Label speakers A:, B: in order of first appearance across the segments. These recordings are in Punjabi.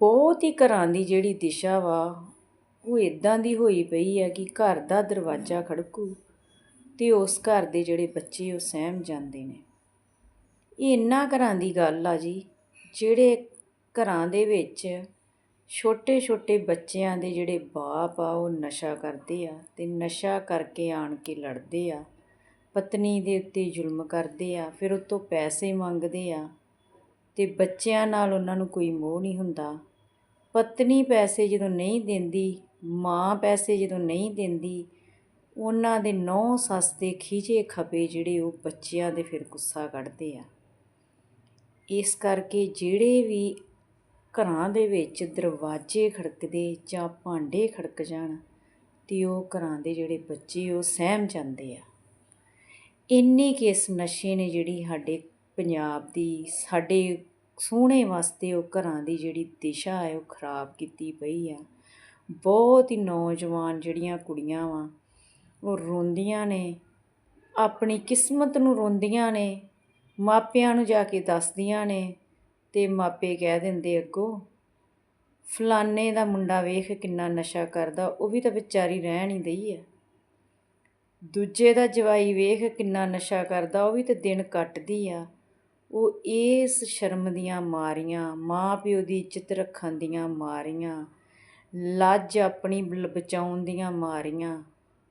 A: ਬਹੁਤ ਹੀ ਘਰਾਂ ਦੀ ਜਿਹੜੀ ਦਿਸ਼ਾ ਵਾ, ਉਹ ਇੱਦਾਂ ਦੀ ਹੋਈ ਪਈ ਹੈ ਕਿ ਘਰ ਦਾ ਦਰਵਾਜ਼ਾ ਖੜਕੂ ਤੇ ਉਸ ਘਰ ਦੇ ਜਿਹੜੇ ਬੱਚੇ ਉਹ ਸਹਿਮ ਜਾਂਦੇ ਨੇ। ਇਹ ਇੰਨਾ ਘਰਾਂ ਦੀ ਗੱਲ ਆ ਜੀ, ਜਿਹੜੇ ਘਰਾਂ ਦੇ ਵਿੱਚ ਛੋਟੇ ਛੋਟੇ ਬੱਚਿਆਂ ਦੇ ਜਿਹੜੇ ਬਾਪ ਆ, ਉਹ ਨਸ਼ਾ ਕਰਦੇ ਆ ਤੇ ਨਸ਼ਾ ਕਰਕੇ ਆਣ ਕੇ ਲੜਦੇ ਆ, ਪਤਨੀ ਦੇ ਉੱਤੇ ਜ਼ੁਲਮ ਕਰਦੇ ਆ, ਫਿਰ ਉਹ ਤੋਂ ਪੈਸੇ ਮੰਗਦੇ ਆ ਤੇ ਬੱਚਿਆਂ ਨਾਲ ਉਹਨਾਂ ਨੂੰ ਕੋਈ ਮੋਹ ਨਹੀਂ ਹੁੰਦਾ। ਪਤਨੀ ਪੈਸੇ ਜਦੋਂ ਨਹੀਂ ਦਿੰਦੀ, ਮਾਂ ਪੈਸੇ ਜਦੋਂ ਨਹੀਂ ਦਿੰਦੀ, ਉਹਨਾਂ ਦੇ ਨੌ ਸੱਸ ਦੇ ਖੀਜੇ ਖਪੇ ਜਿਹੜੇ ਉਹ ਬੱਚਿਆਂ ਦੇ ਫਿਰ ਗੁੱਸਾ ਕੱਢਦੇ ਆ। ਇਸ ਕਰਕੇ ਜਿਹੜੇ ਵੀ ਘਰਾਂ ਦੇ ਵਿੱਚ ਦਰਵਾਜ਼ੇ ਖੜਕਦੇ ਜਾਂ ਭਾਂਡੇ ਖੜਕ ਜਾਣ, ਤੇ ਉਹ ਘਰਾਂ ਦੇ ਜਿਹੜੇ ਬੱਚੇ ਉਹ ਸਹਿਮ ਜਾਂਦੇ ਆ। ਇੰਨੇ ਕਿ ਇਸ ਨਸ਼ੇ ਨੇ ਜਿਹੜੀ ਸਾਡੇ ਪੰਜਾਬ ਦੀ, ਸਾਡੇ ਸੋਹਣੇ ਵਾਸਤੇ ਉਹ ਘਰਾਂ ਦੀ ਜਿਹੜੀ ਦਿਸ਼ਾ ਹੈ, ਉਹ ਖਰਾਬ ਕੀਤੀ ਪਈ ਆ। ਬਹੁਤ ਹੀ ਨੌਜਵਾਨ ਜਿਹੜੀਆਂ ਕੁੜੀਆਂ ਵਾ, ਉਹ ਰੋਂਦੀਆਂ ਨੇ, ਆਪਣੀ ਕਿਸਮਤ ਨੂੰ ਰੋਂਦੀਆਂ ਨੇ, ਮਾਪਿਆਂ ਨੂੰ ਜਾ ਕੇ ਦੱਸਦੀਆਂ ਨੇ ਤੇ ਮਾਪੇ ਕਹਿ ਦਿੰਦੇ ਅੱਗੋਂ, ਫਲਾਣੇ ਦਾ ਮੁੰਡਾ ਵੇਖ ਕਿੰਨਾ ਨਸ਼ਾ ਕਰਦਾ, ਉਹ ਵੀ ਤਾਂ ਵਿਚਾਰੀ ਰਹਿਣ ਹੀ ਦਈ ਆ। ਦੂਜੇ ਦਾ ਜਵਾਈ ਵੇਖ ਕਿੰਨਾ ਨਸ਼ਾ ਕਰਦਾ, ਉਹ ਵੀ ਤਾਂ ਦਿਨ ਕੱਟਦੀ ਆ। ਉਹ ਇਸ ਸ਼ਰਮ ਦੀਆਂ ਮਾਰੀਆਂ, ਮਾਂ ਪਿਓ ਦੀ ਇੱਜ਼ਤ ਰੱਖਣ ਦੀਆਂ ਮਾਰੀਆਂ, ਲੱਜ ਆਪਣੀ ਬਚਾਉਣ ਦੀਆਂ ਮਾਰੀਆਂ,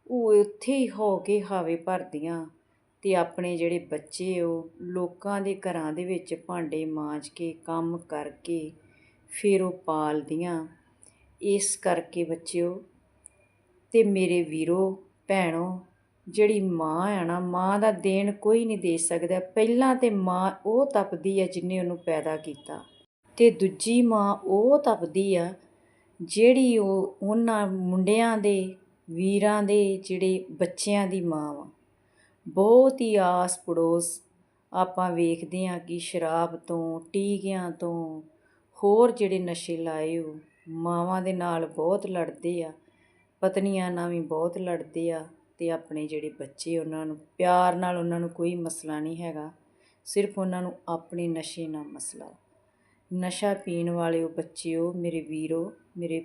A: ਉਹ ਉੱਥੇ ਹੀ ਹੋ ਕੇ ਹਾਵੇ ਭਰਦੀਆਂ ਤੇ ਆਪਣੇ ਜਿਹੜੇ ਬੱਚੇ ਉਹ ਲੋਕਾਂ ਦੇ ਘਰਾਂ ਦੇ ਵਿੱਚ ਭਾਂਡੇ ਮਾਂਜ ਕੇ ਕੰਮ ਕਰਕੇ ਫਿਰ ਉਹ ਪਾਲਦੀਆਂ। ਇਸ ਕਰਕੇ ਬੱਚਿਓ ਤੇ ਮੇਰੇ ਵੀਰੋ, ਭੈਣੋ ਜਿਹੜੀ ਮਾਂ ਆ ਨਾ, ਮਾਂ ਦਾ ਦੇਣ ਕੋਈ ਨਹੀਂ ਦੇ ਸਕਦਾ। ਪਹਿਲਾਂ ਤੇ ਮਾਂ ਉਹ ਤਪਦੀ ਆ ਜਿਨੇ ਉਹਨੂੰ ਪੈਦਾ ਕੀਤਾ। ਤੇ ਦੂਜੀ ਮਾਂ ਉਹ ਤਪਦੀ ਆ ਜਿਹੜੀ ਉਹ ਉਹਨਾਂ ਮੁੰਡਿਆਂ ਦੇ, ਵੀਰਾਂ ਦੇ, ਜਿਹੜੇ ਬੱਚਿਆਂ ਦੀ ਮਾਂ ਵਾ। ਬਹੁਤ ਹੀ ਆਸ ਪੜੋਸ ਆਪਾਂ ਵੇਖਦੇ ਹਾਂ ਕਿ ਸ਼ਰਾਬ ਤੋਂ, ਟੀਕਿਆਂ ਤੋਂ ਹੋਰ ਜਿਹੜੇ ਨਸ਼ੇ ਲਾਏ ਉਹ ਮਾਵਾਂ ਦੇ ਨਾਲ ਬਹੁਤ ਲੜਦੇ ਆ, ਪਤਨੀਆਂ ਨਾਲ ਵੀ ਬਹੁਤ ਲੜਦੇ ਆ। ਅਤੇ ਆਪਣੇ ਜਿਹੜੇ ਬੱਚੇ ਉਹਨਾਂ ਨੂੰ ਪਿਆਰ ਨਾਲ ਉਹਨਾਂ ਨੂੰ ਕੋਈ ਮਸਲਾ ਨਹੀਂ ਹੈਗਾ। ਸਿਰਫ ਉਹਨਾਂ ਨੂੰ ਆਪਣੇ ਨਸ਼ੇ ਨਾਲ ਮਸਲਾ ਨਸ਼ਾ ਪੀਣ ਵਾਲੇ ਉਹ ਬੱਚੇ ਉਹ ਮੇਰੇ ਵੀਰੋ, ਮੇਰੇ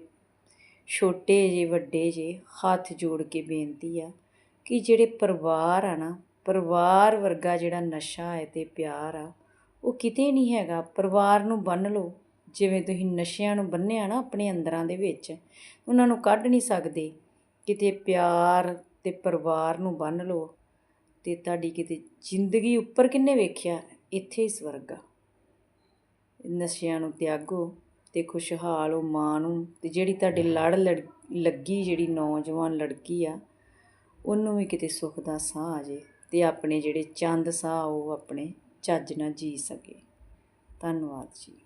A: ਛੋਟੇ ਜੇ, ਵੱਡੇ ਜੇ, ਹੱਥ ਜੋੜ ਕੇ ਬੇਨਤੀ ਆ ਕਿ ਜਿਹੜੇ ਪਰਿਵਾਰ ਆ ਨਾ, ਪਰਿਵਾਰ ਵਰਗਾ ਜਿਹੜਾ ਨਸ਼ਾ ਹੈ ਤੇ ਪਿਆਰ ਆ, ਉਹ ਕਿਤੇ ਨਹੀਂ ਹੈਗਾ। ਪਰਿਵਾਰ ਨੂੰ ਬੰਨ ਲਓ। ਜਿਵੇਂ ਤੁਸੀਂ ਨਸ਼ਿਆਂ ਨੂੰ ਬੰਨਿਆ ਨਾ, ਆਪਣੇ ਅੰਦਰਾਂ ਦੇ ਵਿੱਚ, ਉਹਨਾਂ ਨੂੰ ਕੱਢ ਨਹੀਂ ਸਕਦੇ। ਕਿਤੇ ਪਿਆਰ ਤੇ ਪਰਿਵਾਰ ਨੂੰ ਬੰਨ੍ਹ ਲਓ ਅਤੇ ਤੁਹਾਡੀ ਕਿਤੇ ਜ਼ਿੰਦਗੀ ਉੱਪਰ ਕਿੰਨੇ ਵੇਖਿਆ, ਇੱਥੇ ਹੀ ਸਵਰਗ ਆ। ਨਸ਼ਿਆਂ ਨੂੰ ਤਿਆਗੋ ਅਤੇ ਖੁਸ਼ਹਾਲ ਉਹ ਮਾਂ ਨੂੰ ਅਤੇ ਜਿਹੜੀ ਤੁਹਾਡੇ ਲੜ ਲੜ- ਲੱਗੀ ਜਿਹੜੀ ਨੌਜਵਾਨ ਲੜਕੀ ਆ, ਉਹਨੂੰ ਵੀ ਕਿਤੇ ਸੁੱਖ ਦਾ ਸਾਹ ਆ ਜੇ ਅਤੇ ਆਪਣੇ ਜਿਹੜੇ ਚੰਦ ਸਾਹ ਉਹ ਆਪਣੇ ਚੱਜ ਨਾਲ ਜੀ ਸਕੇ। ਧੰਨਵਾਦ ਜੀ।